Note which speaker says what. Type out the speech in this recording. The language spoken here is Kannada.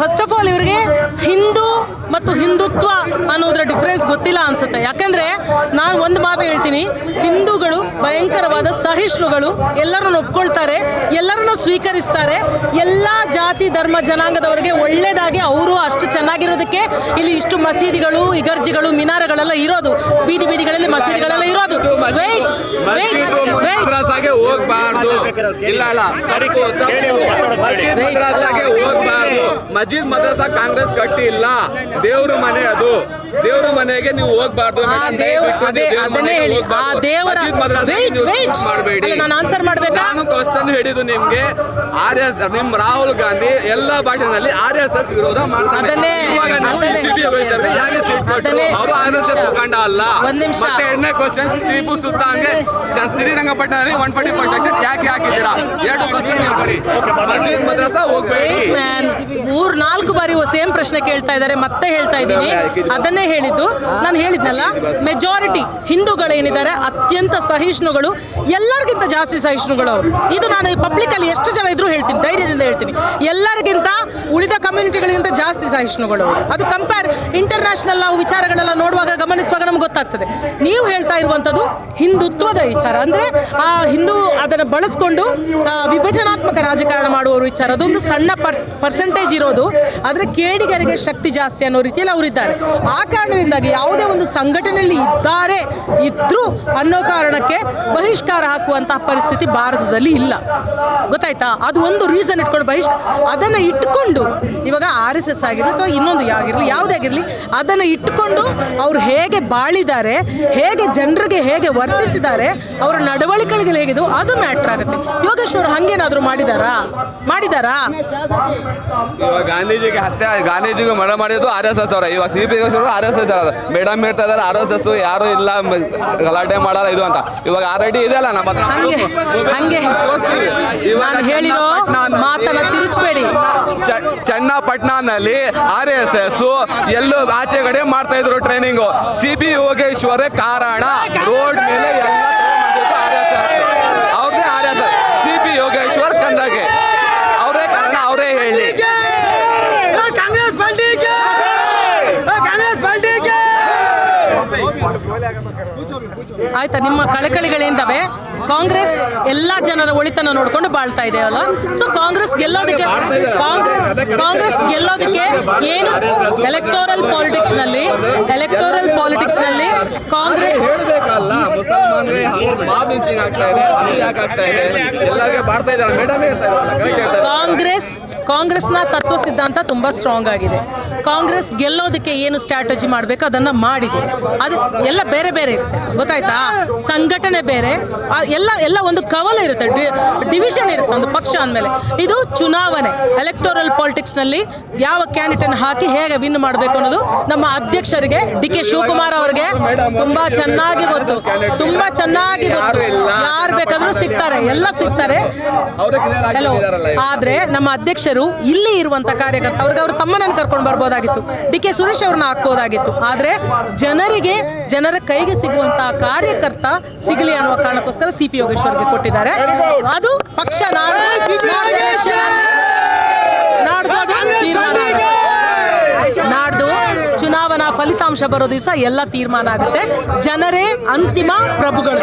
Speaker 1: ಫಸ್ಟ್ ಆಫ್ ಆಲ್ ಇವರಿಗೆ ಹಿಂದೂ ಮತ್ತು ಹಿಂದುತ್ವ ಅನ್ನೋದ್ರ ಡಿಫ್ರೆನ್ಸ್ ಗೊತ್ತಿಲ್ಲ ಅನ್ಸುತ್ತೆ. ಯಾಕಂದ್ರೆ ನಾನು ಒಂದು ಮಾತು ಹೇಳ್ತೀನಿ ಹಿಂದೂಗಳು ಭಯಂಕರವಾದ ಸಹಿಷ್ಣುಗಳು ಎಲ್ಲರನ್ನು ಒಪ್ಕೊಳ್ತಾರೆ ಎಲ್ಲರನ್ನು ಸ್ವೀಕರಿಸ್ತಾರೆ ಎಲ್ಲ ಜಾತಿ ಧರ್ಮ ಜನಾಂಗದವರಿಗೆ ಒಳ್ಳೆಯದಾಗಿ ಅವರು ಅಷ್ಟು ಚೆನ್ನಾಗಿರೋದಕ್ಕೆ ಇಲ್ಲಿ ಇಷ್ಟು ಮಸೀದಿಗಳು ಇಗರ್ಜಿಗಳು ಮಿನಾರಗಳೆಲ್ಲ ಇರೋದು. ಬೀದಿ ಬೀದಿಗಳಲ್ಲಿ ಮಸೀದಿಗಳೆಲ್ಲ ಇರೋದು.
Speaker 2: ಇಲ್ಲ ಇಲ್ಲ. ಸರಿ ಮದ್ರಾಸಾಗೆ ಹೋಗ್ಬಾರ್ದು. ಮಸ್ಜಿದ್ ಮದ್ರಾಸ ಕಾಂಗ್ರೆಸ್ ಕಟ್ಟಿಲ್ಲ ದೇವ್ರ ಮನೆ ಅದು. ದೇವ್ರ ಮನೆಗೆ ನೀವು ಹೋಗ್ಬಾರ್ದು. ಮಾಡಬೇಡಿ.
Speaker 1: ನಾನು ಆನ್ಸರ್ ಮಾಡ್ಬೇಕಾ?
Speaker 2: ನಾನು ಕ್ವಶನ್ ಹಿಡಿದು ನಿಮ್ಗೆ. ಆರ್ ಎಸ್ ನಿಮ್ ರಾಹುಲ್ ಗಾಂಧಿ ಎಲ್ಲ ಭಾಷೆನಲ್ಲಿ ಆರ್ ಎಸ್ ಎಸ್ ವಿರೋಧ ಮಾಡ್ತಾರೆ
Speaker 1: ಅದನ್ನೇ.
Speaker 2: ಯಾಕೆ ಸೀಟ್ ಕೊಟ್ಟರು. ಅವರು ಆರ್ ಎಸ್ ಎಸ್ ಮುಖಂಡ ಅಲ್ಲ.
Speaker 1: ಒಂದ್ ನಿಮಿಷ.
Speaker 2: ಮತ್ತೆ ಎರಡನೇ ಕ್ವಶನ್ ಶ್ರೀಪು ಸುಲ್ತಾನ್ಗೆ. ಶ್ರೀರಂಗಪಟ್ಟಣದಲ್ಲಿ ಒನ್ ಫಾರ್ಟಿ ಫೋರ್ ಸೆಕ್ಷನ್ ಯಾಕೆ ಹಾಕಿದ್ದೀರಾ ಎರಡು ಕ್ವಶನ್ ನೀವು ಬರೀ. ಮಸ್ಜಿದ್ ಮದ್ರಾಸ ಹೋಗ್ಬೇಡಿ.
Speaker 1: Wait, man. ಮೂರ್ ನಾಲ್ಕು ಬಾರಿ ಸೇಮ್ ಪ್ರಶ್ನೆ ಕೇಳ್ತಾ ಇದ್ದಾರೆ ಮತ್ತೆ ಹೇಳ್ತಾ ಇದ್ದೀನಿ. ಅದನ್ನೇ ಹೇಳಿದ್ದು. ನಾನು ಹೇಳಿದ್ನಲ್ಲ ಮೆಜಾರಿಟಿ ಹಿಂದೂಗಳೇನಿದ್ದಾರೆ ಅತ್ಯಂತ ಸಹಿಷ್ಣುಗಳು ಎಲ್ಲರಿಗಿಂತ ಜಾಸ್ತಿ ಸಹಿಷ್ಣುಗಳು ಅವರು. ಇದು ನಾನು ಪಬ್ಲಿಕ್ ಅಲ್ಲಿ ಎಷ್ಟು ಜನ ಇದ್ರು ಹೇಳ್ತೀನಿ ಧೈರ್ಯದಿಂದ ಹೇಳ್ತೀನಿ. ಎಲ್ಲರಿಗಿಂತ ಉಳಿದ ಕಮ್ಯುನಿಟಿಗಳಿಗಿಂತ ಜಾಸ್ತಿ ಸಹಿಷ್ಣುಗಳು ಅವರು. ಅದು ಕಂಪೇರ್ ಇಂಟರ್ನ್ಯಾಷನಲ್ ನಾವು ವಿಚಾರಗಳೆಲ್ಲ ನೋಡುವಾಗ ಗಮನಿಸುವಾಗ ನಮ್ಗೆ ಗೊತ್ತಾಗ್ತದೆ. ನೀವು ಹೇಳ್ತಾ ಇರುವಂಥದ್ದು ಹಿಂದುತ್ವದ ವಿಚಾರ. ಅಂದ್ರೆ ಆ ಹಿಂದೂ ಅದನ್ನು ಬಳಸ್ಕೊಂಡು ಆ, ವಿಭಜನಾತ್ಮಕ ರಾಜಕಾರಣ ಮಾಡುವವರು ವಿಚಾರ ಅದೊಂದು ಸಣ್ಣ ಪರ್ ಪರ್ಸೆಂಟೇಜ್ ಇರೋದು. ಆದರೆ ಕೇಡಿಗರಿಗೆ ಶಕ್ತಿ ಜಾಸ್ತಿ ಅನ್ನೋ ರೀತಿಯಲ್ಲಿ ಅವರಿದ್ದಾರೆ ಆ ಕಾರಣದಿಂದಾಗಿ ಯಾವುದೇ ಒಂದು ಸಂಘಟನೆಯಲ್ಲಿ ಇದ್ದಾರೆ ಇದ್ರು ಅನ್ನೋ ಕಾರಣಕ್ಕೆ ಬಹಿಷ್ಕಾರ ಹಾಕುವಂತಹ ಪರಿಸ್ಥಿತಿ ಭಾರತದಲ್ಲಿ ಇಲ್ಲ. ಗೊತ್ತಾಯ್ತಾ? ಅದು ಒಂದು ರೀಸನ್ ಇಟ್ಕೊಂಡು ಬಹಿಷ್ಕಾರ ಅದನ್ನು ಇಟ್ಕೊಂಡು ಇವಾಗ ಆರ್ ಎಸ್ ಎಸ್ ಆಗಿರಲಿ ಅಥವಾ ಇನ್ನೊಂದು ಆಗಿರಲಿ ಯಾವುದೇ ಆಗಿರಲಿ ಅದನ್ನು ಇಟ್ಕೊಂಡು ಅವರು ಹೇಗೆ ಬಾಳಿದ್ದಾರೆ ಹೇಗೆ ಜನರಿಗೆ ಹೇಗೆ ವರ್ತಿಸಿದ್ದಾರೆ ಅವರ ನಡವಳಿಕೆಗಳಿಗೆ ಹೇಗಿದು ಅದು ಮ್ಯಾಟ್ರ್ ಆಗುತ್ತೆ. ಯೋಗೇಶ್ವರ್ ಹಂಗೇನಾದರೂ ಮಾಡಿದಾರಾ? ಮಾಡಿದಾರಾ?
Speaker 2: ಇವಾಗ ಗಾಂಧೀಜಿಗೆ ಹತ್ಯೆ ಗಾಂಧೀಜಿಗೆ ಮರಣ ಮಾಡಿದ್ದು ಆರ್ ಎಸ್ ಎಸ್ ಅವರ. ಇವಾಗ C P R S S ಅವರ. ಮೇಡಮ್ ಹೇಳ್ತಾ ಇದಾರೆ ಆರ್ ಎಸ್ ಎಸ್ ಯಾರು ಇಲ್ಲ ಗಲಾಟೆ ಮಾಡಲ್ಲ ಇದು ಅಂತ. ಇವಾಗ ಆಲ್ರೆಡಿ ಇದೆ ಅಲ್ಲ ನಮ್ಮ ಹತ್ರ?
Speaker 1: ಹಂಗೆ ಹಂಗೆ. ನಾನು ಹೇಳಿರೋ ಮಾತನ್ನ ತಿರುಚಬೇಡಿ.
Speaker 2: ಚನ್ನಪಟ್ಟಣದಲ್ಲಿ ಆರ್ ಎಸ್ ಎಸ್ ಎಲ್ಲೂ ಆಚೆ ಕಡೆ ಮಾಡ್ತಾ ಇದ್ರು ಟ್ರೈನಿಂಗ್ ಸಿ ಪಿ ಯೋಗೇಶ್ವರ ಕಾರಣ. ರೋಡ್ ಮೇಲೆ ಎಲ್ಲ ಆರ್ ಎಸ್ ಎಸ್ ಅವ್ರದೇ R S S C P Yogeshwar ಕಂದಾಗೆ ಅವರೇ ಕಾರಣ ಅವರೇ ಹೇಳಿ
Speaker 3: ಕಾಂಗ್ರೆಸ್ ಪಾರ್ಟಿಗೆ ಕಾಂಗ್ರೆಸ್ ಪಾರ್ಟಿಗೆ
Speaker 1: ಆಯ್ತಾ ನಿಮ್ಮ ಕಳಕಳಿಗಳಿಂದವೆ. ಕಾಂಗ್ರೆಸ್ ಎಲ್ಲ ಜನರ ಒಳಿತನ ನೋಡ್ಕೊಂಡು ಬಾಳ್ತಾ ಇದೆಯಲ್ಲ ಸೊ ಕಾಂಗ್ರೆಸ್ ಗೆಲ್ಲೋದಕ್ಕೆ ಕಾಂಗ್ರೆಸ್ ಕಾಂಗ್ರೆಸ್ ಗೆಲ್ಲೋದಕ್ಕೆ ಏನು ಎಲೆಕ್ಟೋರಲ್ ಪಾಲಿಟಿಕ್ಸ್ನಲ್ಲಿ ಎಲೆಕ್ಟೋರಲ್ ಪಾಲಿಟಿಕ್ಸ್ನಲ್ಲಿ ಕಾಂಗ್ರೆಸ್
Speaker 2: ಇದೆ ಇದೆ?
Speaker 1: ಕಾಂಗ್ರೆಸ್ ಕಾಂಗ್ರೆಸ್ನ ತತ್ವ ಸಿದ್ಧಾಂತ ತುಂಬಾ ಸ್ಟ್ರಾಂಗ್ ಆಗಿದೆ. ಕಾಂಗ್ರೆಸ್ ಗೆಲ್ಲೋದಕ್ಕೆ ಏನು ಸ್ಟ್ರಾಟಜಿ ಮಾಡಬೇಕು ಅದನ್ನು ಮಾಡಿದೆ. ಅದು ಎಲ್ಲ ಬೇರೆ ಬೇರೆ ಇರುತ್ತೆ. ಗೊತ್ತಾಯ್ತಾ? ಸಂಘಟನೆ ಬೇರೆ. ಎಲ್ಲ ಎಲ್ಲ ಒಂದು ಕವಲು ಇರುತ್ತೆ. ಡಿವಿಷನ್ ಇರುತ್ತೆ ಒಂದು ಪಕ್ಷ ಅಂದಮೇಲೆ. ಇದು ಚುನಾವಣೆ. ಎಲೆಕ್ಟೋರಲ್ ಪಾಲಿಟಿಕ್ಸ್ನಲ್ಲಿ ಯಾವ ಕ್ಯಾಂಡಿಡೇಟ್ ಹಾಕಿ ಹೇಗೆ ವಿನ್ ಮಾಡಬೇಕು ಅನ್ನೋದು ನಮ್ಮ ಅಧ್ಯಕ್ಷರಿಗೆ ಡಿ ಕೆ ಶಿವಕುಮಾರ್ ಅವರಿಗೆ ತುಂಬಾ ಚೆನ್ನಾಗಿ ಗೊತ್ತು. ತುಂಬಾ ಚೆನ್ನಾಗಿ ಗೊತ್ತು. ಯಾರು ಬೇಕಾದರೂ ಸಿಗ್ತಾರೆ. ಎಲ್ಲ ಸಿಗ್ತಾರೆ. ಹಲೋ ಆದ್ರೆ ನಮ್ಮ ಅಧ್ಯಕ್ಷರು ಇಲ್ಲಿ ಇರುವಂತ ಕಾರ್ಯಕರ್ತ ಅವ್ರಿಗೆ ಅವ್ರ ತಮ್ಮನನ್ನು ಕರ್ಕೊಂಡು ಬರ್ಬೋದಾಗಿತ್ತು ಡಿ ಕೆ ಸುರೇಶ್ ಅವ್ರನ್ನ ಹಾಕ್ಬೋದಾಗಿತ್ತು. ಆದರೆ ಜನರಿಗೆ, ಜನರ ಕೈಗೆ ಸಿಗುವಂತಹ ಕಾರ್ಯಕರ್ತ ಸಿಗಲಿ ಅನ್ನುವ ಕಾರಣಕ್ಕೋಸ್ಕರ ಸಿ ಪಿ ಯೋಗೇಶ್ವರ್ಗೆ ಕೊಟ್ಟಿದ್ದಾರೆ. ಅದು ಪಕ್ಷ. ನಾಡ್ದು ಚುನಾವಣಾ ಫಲಿತಾಂಶ ಬರೋ ದಿವಸ ಎಲ್ಲ ತೀರ್ಮಾನ ಆಗುತ್ತೆ. ಜನರೇ ಅಂತಿಮ ಪ್ರಭುಗಳು.